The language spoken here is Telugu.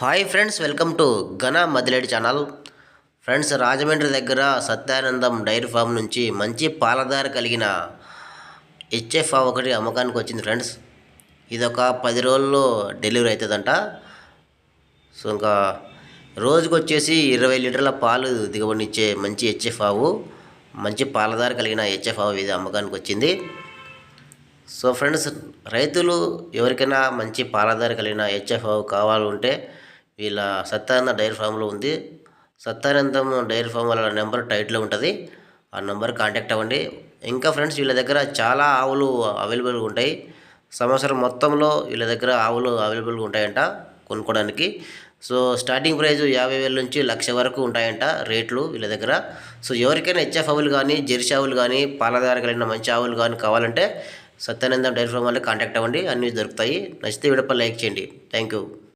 హాయ్ ఫ్రెండ్స్ వెల్కమ్ టు ఘన మదిలేడి ఛానల్. ఫ్రెండ్స్ రాజమండ్రి దగ్గర సత్యానందం డైరీ ఫామ్ నుంచి మంచి పాలధార కలిగిన హెచ్ఎఫ్ ఒకటి అమ్మకానికి వచ్చింది ఫ్రెండ్స్. ఇది ఒక పది రోజుల్లో డెలివరీ అవుతుందంట. సో ఇంకా రోజుకు వచ్చేసి ఇరవై లీటర్ల పాలు దిగుబడినిచ్చే మంచి హెచ్ఎఫ్ ఆవు మంచి పాలధార కలిగిన హెచ్ఎఫ్ ఆవు ఇది అమ్మకానికి వచ్చింది. సో ఫ్రెండ్స్ రైతులు ఎవరికైనా మంచి పాలధార కలిగిన హెచ్ఎఫ్ ఆవు కావాలంటే వీళ్ళ సత్యానంద డైరీ ఫామ్లో ఉంది. సత్యానందం డైరీ ఫామ్ వాళ్ళ నెంబర్ టైట్లో ఉంటుంది. ఆ నెంబర్ కాంటాక్ట్ అవ్వండి. ఇంకా ఫ్రెండ్స్ వీళ్ళ దగ్గర చాలా ఆవులు అవైలబుల్గా ఉంటాయి. సంవత్సరం మొత్తంలో వీళ్ళ దగ్గర ఆవులు అవైలబుల్గా ఉంటాయంట కొనుక్కోవడానికి సో స్టార్టింగ్ ప్రైస్ యాభై వేల నుంచి లక్ష వరకు ఉంటాయంట రేట్లు వీళ్ళ దగ్గర. సో ఎవరికైనా హెచ్ఎఫ్ ఆవులు కానీ జెర్సీ ఆవులు కానీ పాలధార కలిగిన మంచి ఆవులు కానీ కావాలంటే సత్యానందం డైరీ ఫామ్ వాళ్ళకి కాంటాక్ట్ అవ్వండి. అన్నీ దొరుకుతాయి. నచ్చితే వీడియోపై లైక్ చేయండి. Thank you